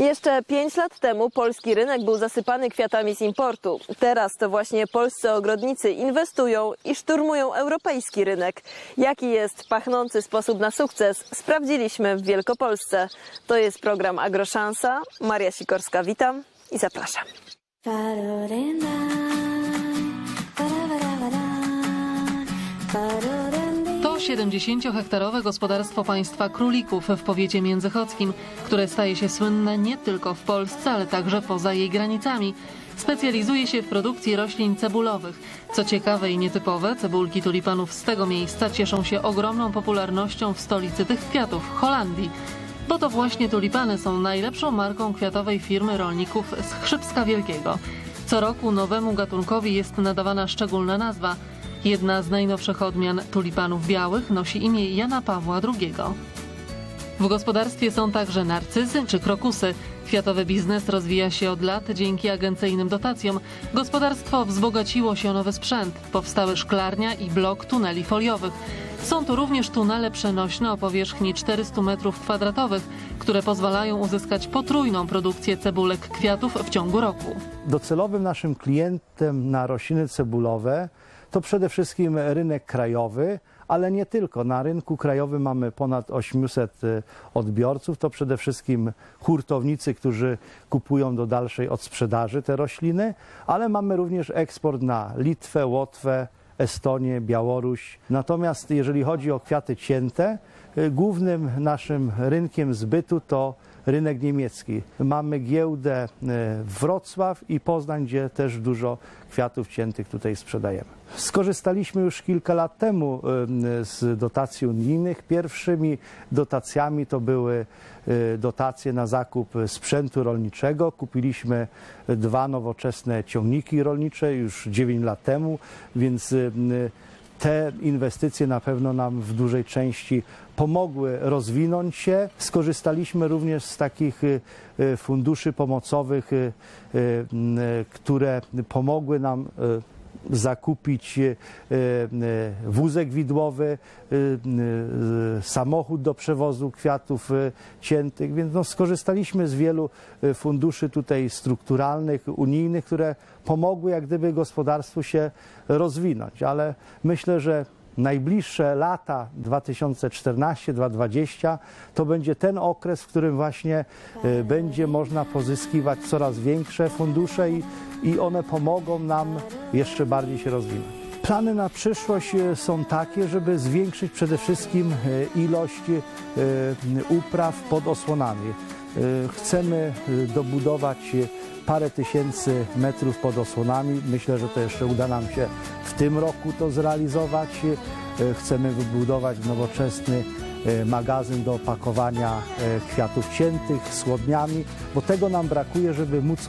Jeszcze 5 lat temu polski rynek był zasypany kwiatami z importu. Teraz to właśnie polscy ogrodnicy inwestują i szturmują europejski rynek. Jaki jest pachnący sposób na sukces, sprawdziliśmy w Wielkopolsce. To jest program Agroszansa. Maria Sikorska, witam i zapraszam. To 70-hektarowe gospodarstwo państwa królików w powiecie międzychodzkim, które staje się słynne nie tylko w Polsce, ale także poza jej granicami. Specjalizuje się w produkcji roślin cebulowych. Co ciekawe i nietypowe, cebulki tulipanów z tego miejsca cieszą się ogromną popularnością w stolicy tych kwiatów, Holandii. Bo to właśnie tulipany są najlepszą marką kwiatowej firmy rolników z Chrzybska Wielkiego. Co roku nowemu gatunkowi jest nadawana szczególna nazwa. Jedna z najnowszych odmian tulipanów białych nosi imię Jana Pawła II. W gospodarstwie są także narcyzy czy krokusy. Kwiatowy biznes rozwija się od lat dzięki agencyjnym dotacjom. Gospodarstwo wzbogaciło się o nowy sprzęt. Powstały szklarnia i blok tuneli foliowych. Są to również tunele przenośne o powierzchni 400 m2, które pozwalają uzyskać potrójną produkcję cebulek kwiatów w ciągu roku. Docelowym naszym klientem na rośliny cebulowe to przede wszystkim rynek krajowy, ale nie tylko. Na rynku krajowym mamy ponad 800 y, odbiorców. To przede wszystkim hurtownicy, którzy kupują do dalszej odsprzedaży te rośliny, ale mamy również eksport na Litwę, Łotwę, Estonię, Białoruś. Natomiast jeżeli chodzi o kwiaty cięte, y, głównym naszym rynkiem zbytu to rynek niemiecki. Mamy giełdę y, Wrocław i Poznań, gdzie też dużo kwiatów ciętych tutaj sprzedajemy. Skorzystaliśmy już kilka lat temu y, z dotacji unijnych. Pierwszymi dotacjami to były y, dotacje na zakup sprzętu rolniczego. Kupiliśmy dwa nowoczesne ciągniki rolnicze już 9 lat temu, więc te inwestycje na pewno nam w dużej części pomogły rozwinąć się. Skorzystaliśmy również z takich y, y, funduszy pomocowych, y, które pomogły nam zakupić y, y, wózek widłowy, y, samochód do przewozu kwiatów ciętych, więc no, skorzystaliśmy z wielu funduszy tutaj strukturalnych, unijnych, które pomogły jak gdyby gospodarstwu się rozwinąć, ale myślę, że najbliższe lata 2014-2020 to będzie ten okres, w którym właśnie y, będzie można pozyskiwać coraz większe fundusze i, i one pomogą nam jeszcze bardziej się rozwinąć. Plany na przyszłość y, są takie, żeby zwiększyć przede wszystkim y, ilość upraw pod osłonami. Chcemy dobudować parę tysięcy metrów pod osłonami. Myślę, że to jeszcze uda nam się w tym roku to zrealizować. Y, Chcemy wybudować nowoczesny magazyn do opakowania y, kwiatów ciętych słodniami, bo tego nam brakuje, żeby móc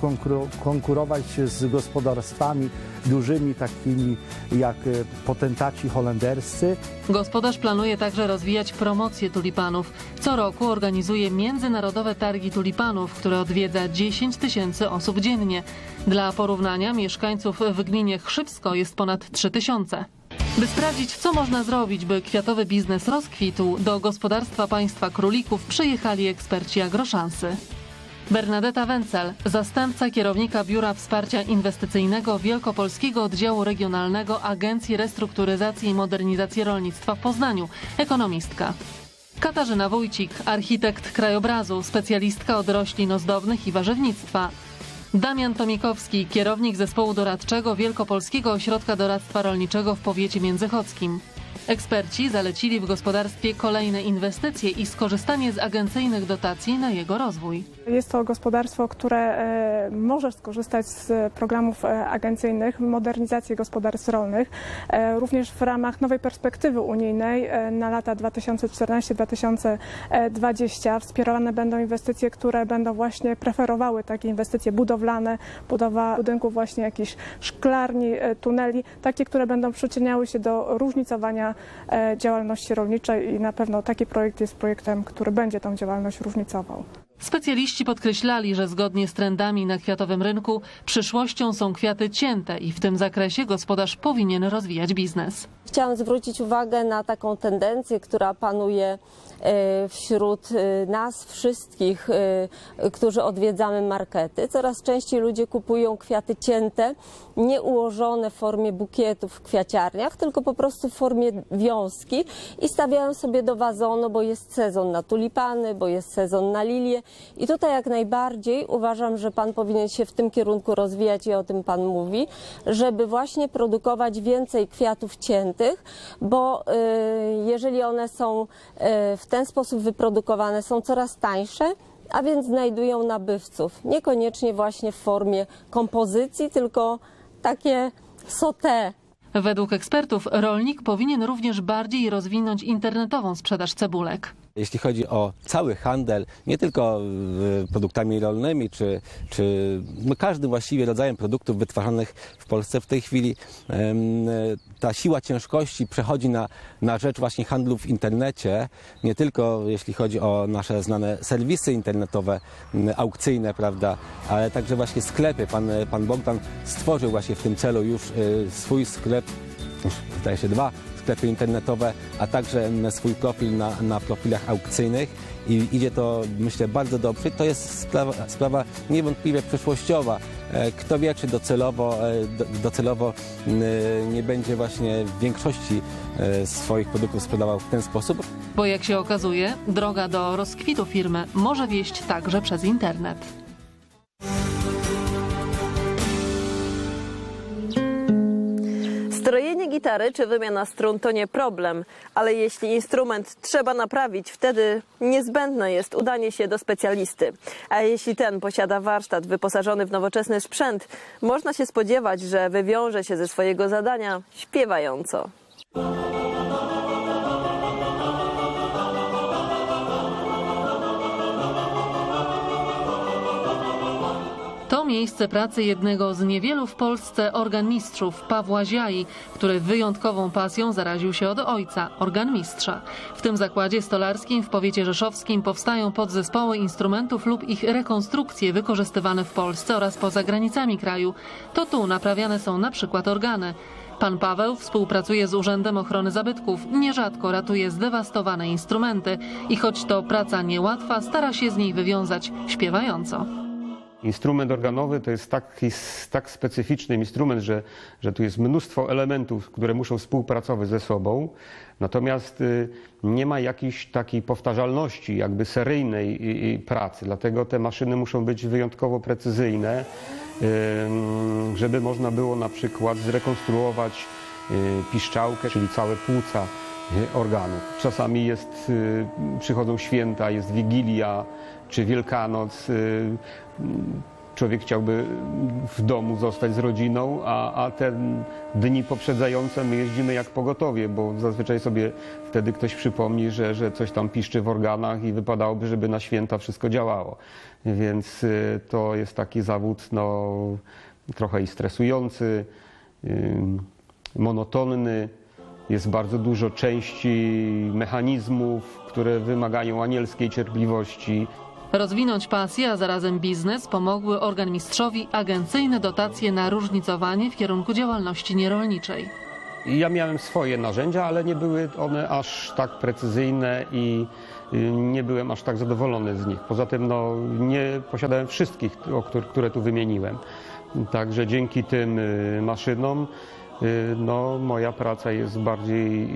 konkurować z gospodarstwami dużymi, takimi jak y, potentaci holenderscy. Gospodarz planuje także rozwijać promocję tulipanów. Co roku organizuje międzynarodowe targi tulipanów, które odwiedza 10 tysięcy osób dziennie. Dla porównania mieszkańców w gminie Chrzybsko jest ponad 3 tysiące. By sprawdzić, co można zrobić, by kwiatowy biznes rozkwitł, do gospodarstwa państwa królików przyjechali eksperci agroszansy. Bernadetta Wencel, zastępca kierownika Biura Wsparcia Inwestycyjnego Wielkopolskiego Oddziału Regionalnego Agencji Restrukturyzacji i Modernizacji Rolnictwa w Poznaniu, ekonomistka. Katarzyna Wójcik, architekt krajobrazu, specjalistka od roślin ozdobnych i warzywnictwa. Damian Tomikowski, kierownik zespołu doradczego Wielkopolskiego Ośrodka Doradztwa Rolniczego w powiecie międzychodzkim. Eksperci zalecili w gospodarstwie kolejne inwestycje i skorzystanie z agencyjnych dotacji na jego rozwój. Jest to gospodarstwo, które e, może skorzystać z programów e, agencyjnych modernizacji gospodarstw rolnych, e, również w ramach nowej perspektywy unijnej na lata 2014-2020. Wspierane będą inwestycje, które będą właśnie preferowały takie inwestycje budowlane, budowa budynków właśnie jakichś szklarni, tuneli, takie, które będą przyczyniały się do różnicowania działalności rolniczej i na pewno taki projekt jest projektem, który będzie tą działalność różnicował. Specjaliści podkreślali, że zgodnie z trendami na kwiatowym rynku przyszłością są kwiaty cięte i w tym zakresie gospodarz powinien rozwijać biznes. Chciałam zwrócić uwagę na taką tendencję, która panuje e, wśród e, nas wszystkich, e, którzy odwiedzamy markety. Coraz częściej ludzie kupują kwiaty cięte, nie ułożone w formie bukietów w kwiaciarniach, tylko po prostu w formie wiązki i stawiają sobie do wazonu, bo jest sezon na tulipany, bo jest sezon na lilie. I tutaj jak najbardziej uważam, że pan powinien się w tym kierunku rozwijać i o tym pan mówi, żeby właśnie produkować więcej kwiatów ciętych, bo y, jeżeli one są y, w ten sposób wyprodukowane, są coraz tańsze, a więc znajdują nabywców. Niekoniecznie właśnie w formie kompozycji, tylko takie sauté. Według ekspertów rolnik powinien również bardziej rozwinąć internetową sprzedaż cebulek. Jeśli chodzi o cały handel, nie tylko produktami rolnymi, czy, czy no każdym właściwie rodzajem produktów wytwarzanych w Polsce w tej chwili, ta siła ciężkości przechodzi na, na rzecz właśnie handlu w internecie, nie tylko jeśli chodzi o nasze znane serwisy internetowe, aukcyjne, prawda, ale także właśnie sklepy. Pan, pan Bogdan stworzył właśnie w tym celu już y, swój sklep, zdaje się dwa sklepy internetowe, a także swój profil na, na profilach aukcyjnych i idzie to myślę bardzo dobrze. To jest sprawa, sprawa niewątpliwie przyszłościowa. E, Kto wie, czy docelowo, e, do- docelowo mm, nie będzie właśnie w większości e, swoich produktów sprzedawał w ten sposób. Bo jak się okazuje, droga do rozkwitu firmy może wieść także przez internet. Strojenie gitary czy wymiana strun to nie problem, ale jeśli instrument trzeba naprawić, wtedy niezbędne jest udanie się do specjalisty. A jeśli ten posiada warsztat wyposażony w nowoczesny sprzęt, można się spodziewać, że wywiąże się ze swojego zadania śpiewająco. Miejsce pracy jednego z niewielu w Polsce organmistrzów, Pawła Ziai, który wyjątkową pasją zaraził się od ojca, organmistrza. W tym zakładzie stolarskim w powiecie rzeszowskim powstają podzespoły instrumentów lub ich rekonstrukcje wykorzystywane w Polsce oraz poza granicami kraju. To tu naprawiane są na przykład organy. Pan Paweł współpracuje z Urzędem Ochrony Zabytków, nierzadko ratuje zdewastowane instrumenty i choć to praca niełatwa, stara się z niej wywiązać śpiewająco. Instrument organowy to jest taki, tak specyficzny instrument, że, że tu jest mnóstwo elementów, które muszą współpracować ze sobą, natomiast y, nie ma jakiejś takiej powtarzalności, jakby seryjnej y, y, pracy. Dlatego te maszyny muszą być wyjątkowo precyzyjne, ym, żeby można było na przykład zrekonstruować y, piszczałkę, czyli całe płuca y, organów. Czasami jest, y, przychodzą święta, jest Wigilia czy Wielkanoc. y, Człowiek chciałby w domu zostać z rodziną, a, a te dni poprzedzające my jeździmy jak pogotowie, bo zazwyczaj sobie wtedy ktoś przypomni, że, że coś tam piszczy w organach i wypadałoby, żeby na święta wszystko działało. Więc y, to jest taki zawód no, trochę i stresujący, y, monotonny. Jest bardzo dużo części mechanizmów, które wymagają anielskiej cierpliwości. Rozwinąć pasję, a zarazem biznes pomogły organmistrzowi agencyjne dotacje na różnicowanie w kierunku działalności nierolniczej. Ja miałem swoje narzędzia, ale nie były one aż tak precyzyjne i y, nie byłem aż tak zadowolony z nich. Poza tym no, nie posiadałem wszystkich, które tu wymieniłem. Także dzięki tym y, maszynom y, no, moja praca jest bardziej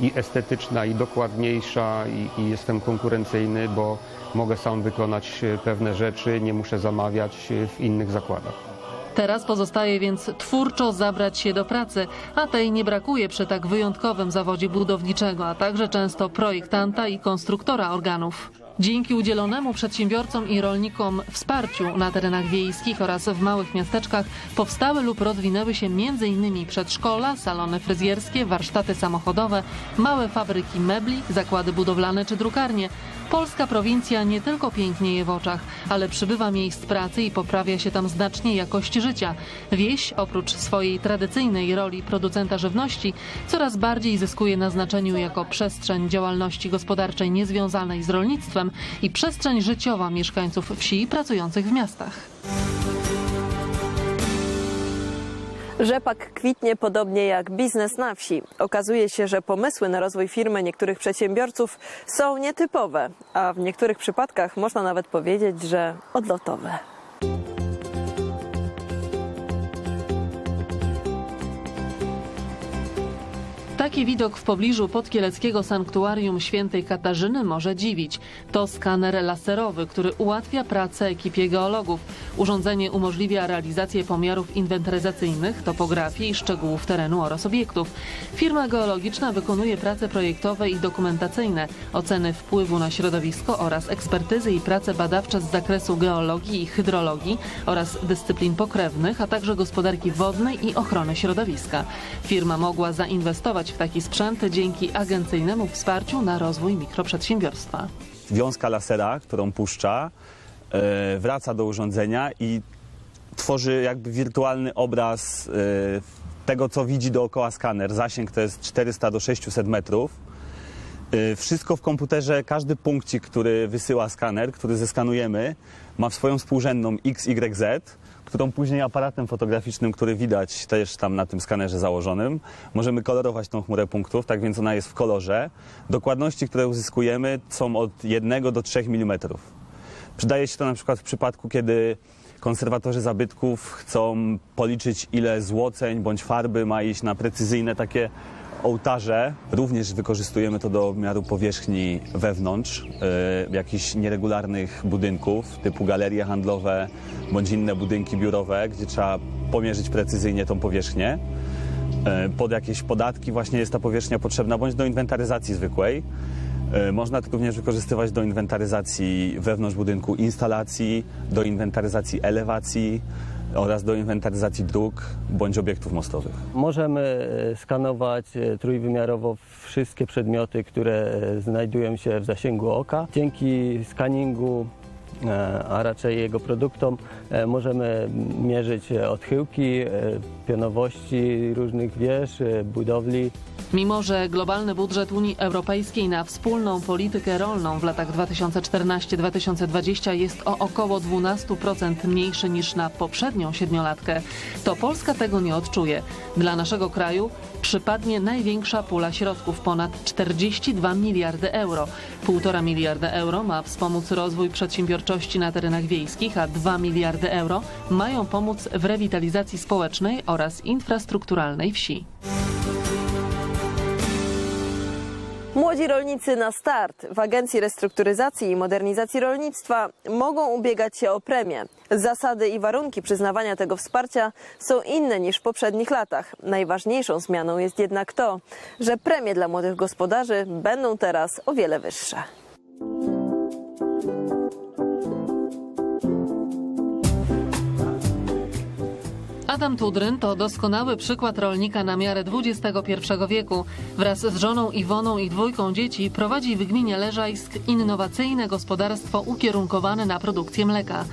i estetyczna, i dokładniejsza, i, i jestem konkurencyjny, bo mogę sam wykonać y, pewne rzeczy, nie muszę zamawiać y, w innych zakładach. Teraz pozostaje więc twórczo zabrać się do pracy, a tej nie brakuje przy tak wyjątkowym zawodzie budowniczego, a także często projektanta i konstruktora organów. Dzięki udzielonemu przedsiębiorcom i rolnikom wsparciu na terenach wiejskich oraz w małych miasteczkach powstały lub rozwinęły się m.in. przedszkola, salony fryzjerskie, warsztaty samochodowe, małe fabryki mebli, zakłady budowlane czy drukarnie. Polska prowincja nie tylko pięknieje w oczach, ale przybywa miejsc pracy i poprawia się tam znacznie jakość życia. Wieś, oprócz swojej tradycyjnej roli producenta żywności, coraz bardziej zyskuje na znaczeniu jako przestrzeń działalności gospodarczej niezwiązanej z rolnictwem, i przestrzeń życiowa mieszkańców wsi pracujących w miastach. Rzepak kwitnie podobnie jak biznes na wsi. Okazuje się, że pomysły na rozwój firmy niektórych przedsiębiorców są nietypowe, a w niektórych przypadkach można nawet powiedzieć, że odlotowe. Taki widok w pobliżu podkieleckiego sanktuarium świętej Katarzyny może dziwić. To skaner laserowy, który ułatwia pracę ekipie geologów. Urządzenie umożliwia realizację pomiarów inwentaryzacyjnych, topografii szczegółów terenu oraz obiektów. Firma geologiczna wykonuje prace projektowe i dokumentacyjne, oceny wpływu na środowisko oraz ekspertyzy i prace badawcze z zakresu geologii i hydrologii oraz dyscyplin pokrewnych, a także gospodarki wodnej i ochrony środowiska. Firma mogła zainwestować w taki sprzęt dzięki agencyjnemu wsparciu na rozwój mikroprzedsiębiorstwa. wiązka lasera, którą puszcza, e, wraca do urządzenia i tworzy jakby wirtualny obraz e, tego, co widzi dookoła skaner. Zasięg to jest 400 do 600 metrów. E, Wszystko w komputerze, każdy punkcik, który wysyła skaner, który zeskanujemy, ma swoją współrzędną XYZ, którą później aparatem fotograficznym, który widać też tam na tym skanerze założonym, możemy kolorować tą chmurę punktów, tak więc ona jest w kolorze. Dokładności, które uzyskujemy są od 1 do 3 mm. Przydaje się to na przykład w przypadku, kiedy konserwatorzy zabytków chcą policzyć, ile złoceń bądź farby ma iść na precyzyjne takie ołtarze. Również wykorzystujemy to do miaru powierzchni wewnątrz e, jakichś nieregularnych budynków, typu galerie handlowe bądź inne budynki biurowe, gdzie trzeba pomierzyć precyzyjnie tą powierzchnię. E, Pod jakieś podatki właśnie jest ta powierzchnia potrzebna, bądź do inwentaryzacji zwykłej. E, Można to również wykorzystywać do inwentaryzacji wewnątrz budynku instalacji, do inwentaryzacji elewacji oraz do inwentaryzacji dróg bądź obiektów mostowych. Możemy e, skanować e, trójwymiarowo wszystkie przedmioty, które e, znajdują się w zasięgu oka. Dzięki skaningu, a raczej jego produktom, e, możemy mierzyć e, odchyłki, e, pionowości różnych wież, e, budowli. Mimo, że globalny budżet Unii Europejskiej na wspólną politykę rolną w latach 2014-2020 jest o około 12% mniejszy niż na poprzednią siedmiolatkę, to Polska tego nie odczuje. Dla naszego kraju przypadnie największa pula środków ponad 42 miliardy euro. 1,5 miliarda euro ma wspomóc rozwój przedsiębiorczości na terenach wiejskich, a 2 miliardy euro mają pomóc w rewitalizacji społecznej oraz infrastrukturalnej wsi. Młodzi rolnicy na start w Agencji Restrukturyzacji i Modernizacji Rolnictwa mogą ubiegać się o premię. Zasady i warunki przyznawania tego wsparcia są inne niż w poprzednich latach. Najważniejszą zmianą jest jednak to, że premie dla młodych gospodarzy będą teraz o wiele wyższe. Adam Tudryn to doskonały przykład rolnika na miarę XXI wieku. Wraz z żoną Iwoną i dwójką dzieci prowadzi w gminie Leżajsk innowacyjne gospodarstwo ukierunkowane na produkcję mleka.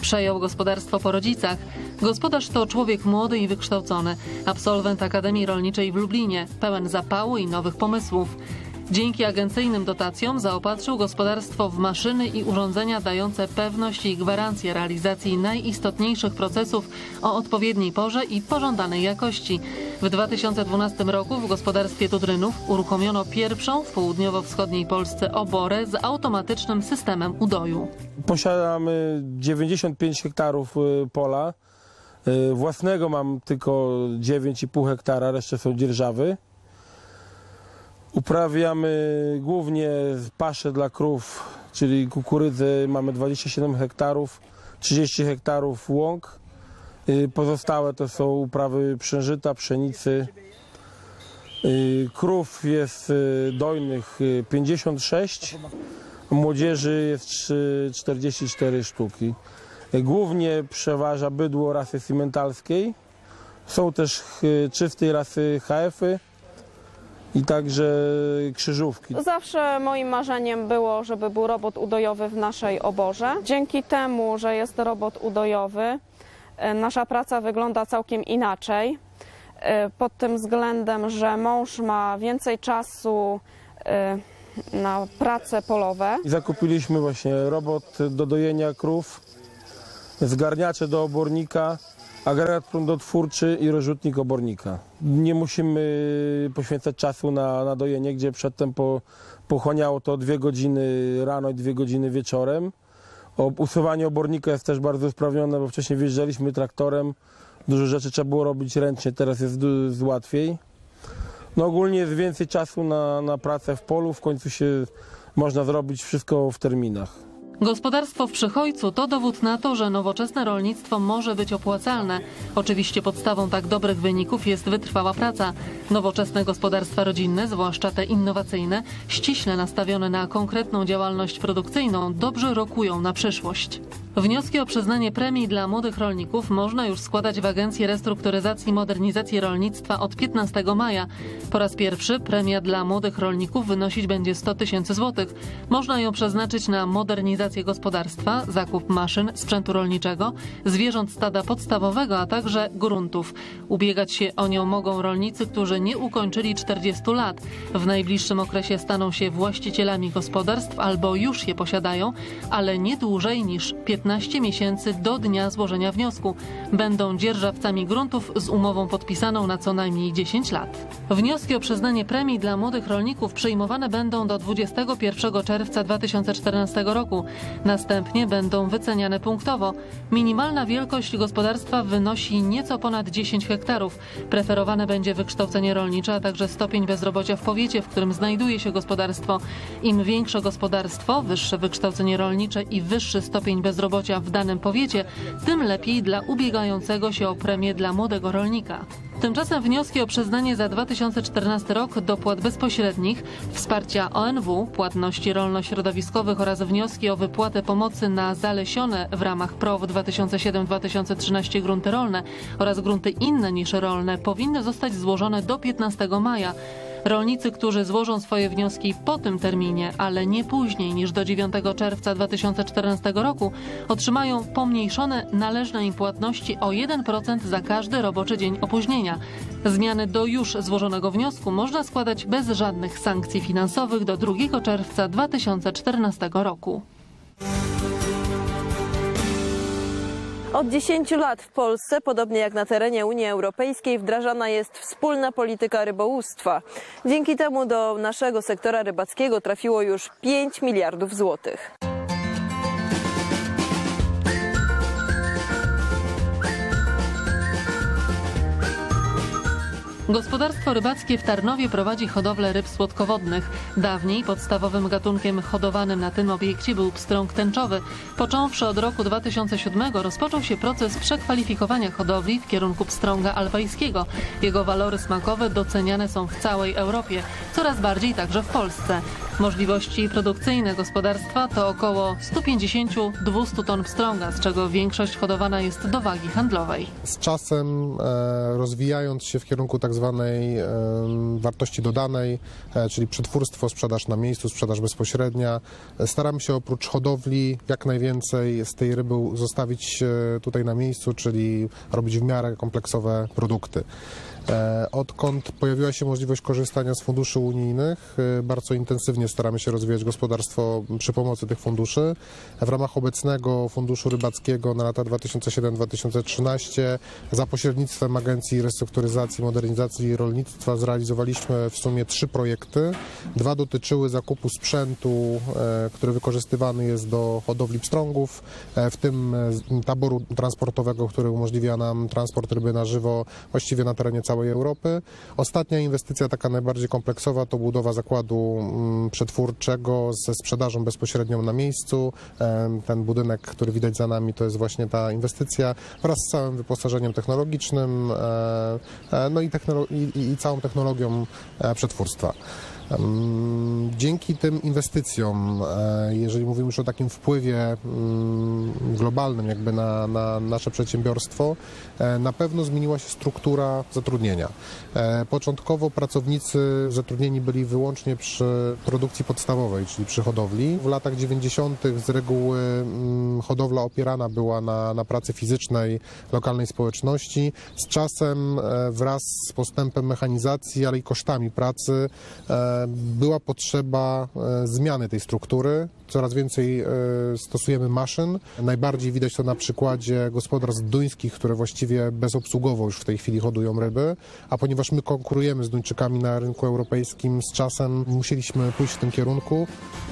Przejął gospodarstwo po rodzicach. Gospodarz to człowiek młody i wykształcony, absolwent Akademii Rolniczej w Lublinie, pełen zapału i nowych pomysłów. Dzięki agencyjnym dotacjom zaopatrzył gospodarstwo w maszyny i urządzenia dające pewność i gwarancję realizacji najistotniejszych procesów o odpowiedniej porze i pożądanej jakości. W 2012 roku w gospodarstwie Tudrynów uruchomiono pierwszą w południowo-wschodniej Polsce oborę z automatycznym systemem udoju. Posiadamy 95 hektarów y, pola. Y, Własnego mam tylko 9,5 hektara, resztę są dzierżawy. Uprawiamy głównie pasze dla krów, czyli kukurydzy. Mamy 27 hektarów, 30 hektarów łąk. Y, Pozostałe to są uprawy przężyta, pszenicy. Y, Krów jest y, dojnych y, 56, młodzieży jest trzy- 44 sztuki. Głównie przeważa bydło rasy simentalskiej. Są też czystej rasy HF-y i także krzyżówki. Zawsze moim marzeniem było, żeby był robot udojowy w naszej oborze. Dzięki temu, że jest robot udojowy, e, nasza praca wygląda całkiem inaczej. E, Pod tym względem, że mąż ma więcej czasu e, na prace polowe. I zakupiliśmy właśnie robot do dojenia krów, zgarniacze do obornika, agregat prądotwórczy i rozrzutnik obornika. Nie musimy poświęcać czasu na, na dojenie, gdzie przedtem po, pochłaniało to dwie godziny rano i dwie godziny wieczorem. O, usuwanie obornika jest też bardzo usprawnione, bo wcześniej wjeżdżaliśmy traktorem, dużo rzeczy trzeba było robić ręcznie, teraz jest jest łatwiej. No ogólnie jest więcej czasu na, na pracę w polu, w końcu się można zrobić wszystko w terminach. Gospodarstwo w Przychojcu to dowód na to, że nowoczesne rolnictwo może być opłacalne. Oczywiście podstawą tak dobrych wyników jest wytrwała praca. Nowoczesne gospodarstwa rodzinne, zwłaszcza te innowacyjne, ściśle nastawione na konkretną działalność produkcyjną, dobrze rokują na przyszłość. Wnioski o przyznanie premii dla młodych rolników można już składać w Agencji Restrukturyzacji i Modernizacji Rolnictwa od 15 maja. Po raz pierwszy premia dla młodych rolników wynosić będzie 100 tysięcy złotych. Można ją przeznaczyć na modernizację gospodarstwa, zakup maszyn, sprzętu rolniczego, zwierząt stada podstawowego, a także gruntów. Ubiegać się o nią mogą rolnicy, którzy nie ukończyli 40 lat. W najbliższym okresie staną się właścicielami gospodarstw albo już je posiadają, ale nie dłużej niż 15 miesięcy do dnia złożenia wniosku. Będą dzierżawcami gruntów z umową podpisaną na co najmniej 10 lat. Wnioski o przyznanie premii dla młodych rolników przyjmowane będą do 21 czerwca 2014 roku. Następnie będą wyceniane punktowo. Minimalna wielkość gospodarstwa wynosi nieco ponad 10 hektarów. Preferowane będzie wykształcenie rolnicze, a także stopień bezrobocia w powiecie, w którym znajduje się gospodarstwo. Im większe gospodarstwo, wyższe wykształcenie rolnicze i wyższy stopień bezrobocia w danym powiecie, tym lepiej dla ubiegającego się o premię dla młodego rolnika. Tymczasem wnioski o przyznanie za 2014 rok dopłat bezpośrednich, wsparcia ONW, płatności rolno-środowiskowych oraz wnioski o wypłatę pomocy na zalesione w ramach PROW 2007-2013 grunty rolne oraz grunty inne niż rolne powinny zostać złożone do 15 maja. Rolnicy, którzy złożą swoje wnioski po tym terminie, ale nie później niż do 9 czerwca 2014 roku, otrzymają pomniejszone należne im płatności o 1% za każdy roboczy dzień opóźnienia. Zmiany do już złożonego wniosku można składać bez żadnych sankcji finansowych do 2 czerwca 2014 roku. Od 10 lat w Polsce, podobnie jak na terenie Unii Europejskiej, wdrażana jest wspólna polityka rybołówstwa. Dzięki temu do naszego sektora rybackiego trafiło już 5 miliardów złotych. Gospodarstwo rybackie w Tarnowie prowadzi hodowlę ryb słodkowodnych. Dawniej podstawowym gatunkiem hodowanym na tym obiekcie był pstrąg tęczowy. Począwszy od roku 2007 rozpoczął się proces przekwalifikowania hodowli w kierunku pstrąga alpejskiego. Jego walory smakowe doceniane są w całej Europie, coraz bardziej także w Polsce. Możliwości produkcyjne gospodarstwa to około 150-200 ton pstrąga, z czego większość hodowana jest do wagi handlowej. z czasem e, rozwijając się w kierunku tak zwanej wartości dodanej, e, czyli przetwórstwo, sprzedaż na miejscu, sprzedaż bezpośrednia. Staramy się oprócz hodowli jak najwięcej z tej ryby zostawić e, tutaj na miejscu, czyli robić w miarę kompleksowe produkty. E, Odkąd pojawiła się możliwość korzystania z funduszy unijnych, e, bardzo intensywnie staramy się rozwijać gospodarstwo przy pomocy tych funduszy. W ramach obecnego Funduszu Rybackiego na lata 2007-2013 za pośrednictwem Agencji Restrukturyzacji i Modernizacji Rolnictwa zrealizowaliśmy w sumie trzy projekty. Dwa dotyczyły zakupu sprzętu, e, który wykorzystywany jest do hodowli pstrągów, w tym taboru transportowego, który umożliwia nam transport ryby na żywo właściwie na terenie całej Europy. Ostatnia inwestycja, taka najbardziej kompleksowa, to budowa zakładu mm, przetwórczego ze sprzedażą bezpośrednią na miejscu. Ten budynek, który widać za nami, to jest właśnie ta inwestycja wraz z całym wyposażeniem technologicznym e, e, no i, technolo- i- i całą technologią e, przetwórstwa. Dzięki tym inwestycjom, e, jeżeli mówimy już o takim wpływie mm, globalnym jakby na, na nasze przedsiębiorstwo, e, na pewno zmieniła się struktura zatrudnienia. E, Początkowo pracownicy zatrudnieni byli wyłącznie przy produkcji podstawowej, czyli przy hodowli. W latach 90. z reguły mm, hodowla opierana była na, na pracy fizycznej lokalnej społeczności. Z czasem wraz z postępem mechanizacji, ale i kosztami pracy była potrzeba e, zmiany tej struktury. Coraz więcej e, stosujemy maszyn. Najbardziej widać to na przykładzie gospodarstw duńskich, które właściwie bezobsługowo już w tej chwili hodują ryby, a ponieważ my konkurujemy z Duńczykami na rynku europejskim z czasem, musieliśmy pójść w tym kierunku.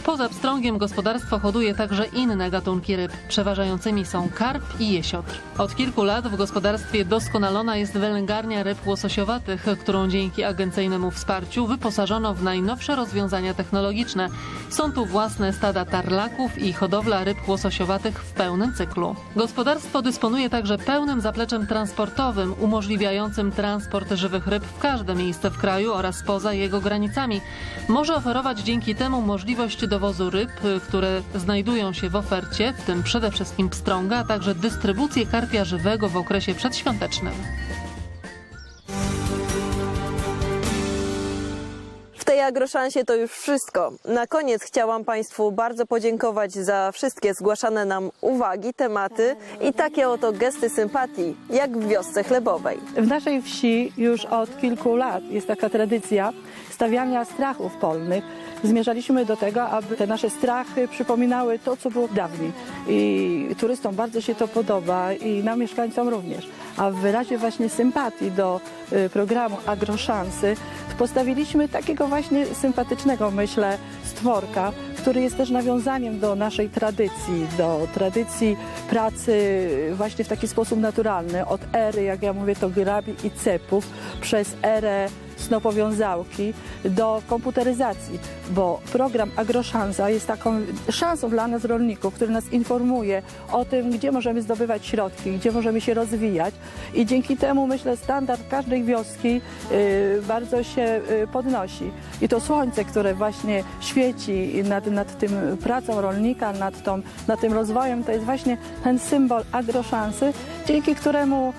Poza pstrągiem gospodarstwo hoduje także inne gatunki ryb. Przeważającymi są karp i jesiotr. Od kilku lat w gospodarstwie doskonalona jest wylęgarnia ryb łososiowatych, którą dzięki agencyjnemu wsparciu wyposażono w najnowsze rozwiązania technologiczne. Są tu własne stada tarlaków i hodowla ryb łososiowatych w pełnym cyklu. Gospodarstwo dysponuje także pełnym zapleczem transportowym, umożliwiającym transport żywych ryb w każde miejsce w kraju oraz poza jego granicami. Może oferować dzięki temu możliwość dowozu ryb, które znajdują się w ofercie, w tym przede wszystkim pstrąga, a także dystrybucję karpia żywego w okresie przedświątecznym. Tej agroszansie to już wszystko. Na koniec chciałam Państwu bardzo podziękować za wszystkie zgłaszane nam uwagi, tematy i takie oto gesty sympatii, jak w wiosce chlebowej. W naszej wsi już od kilku lat jest taka tradycja stawiania strachów polnych. Zmierzaliśmy do tego, aby te nasze strachy przypominały to, co było dawniej. I turystom bardzo się to podoba i nam mieszkańcom również. A w wyrazie właśnie sympatii do y, programu Agroszansy postawiliśmy takiego właśnie sympatycznego, myślę, stworka, który jest też nawiązaniem do naszej tradycji, do tradycji pracy właśnie w taki sposób naturalny. Od ery, jak ja mówię, to grabi i cepów, przez erę snopowiązałki do komputeryzacji, bo program Agroszansa jest taką szansą dla nas rolników, który nas informuje o tym, gdzie możemy zdobywać środki, gdzie możemy się rozwijać i dzięki temu myślę standard każdej wioski y, bardzo się y, podnosi. I to słońce, które właśnie świeci nad, nad tym pracą rolnika, nad, tą, nad tym rozwojem, to jest właśnie ten symbol agroszansy, dzięki któremu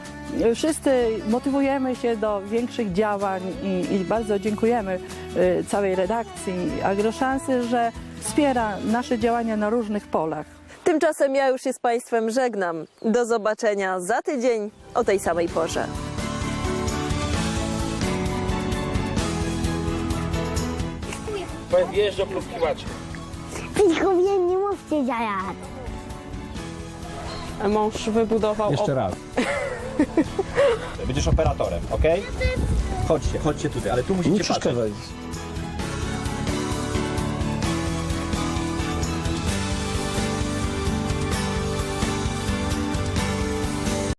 wszyscy motywujemy się do większych działań i, i bardzo dziękujemy y, całej redakcji Agroszansy, że wspiera nasze działania na różnych polach. Tymczasem ja już się z Państwem żegnam. Do zobaczenia za tydzień o tej samej porze. Wjeżdża plotkiwacze. Tylko nie mówcie zaraz. Mąż wybudował Jeszcze raz. Będziesz operatorem, ok? Chodźcie, chodźcie tutaj, ale tu musicie Nie patrzeć. przeszkadzaj.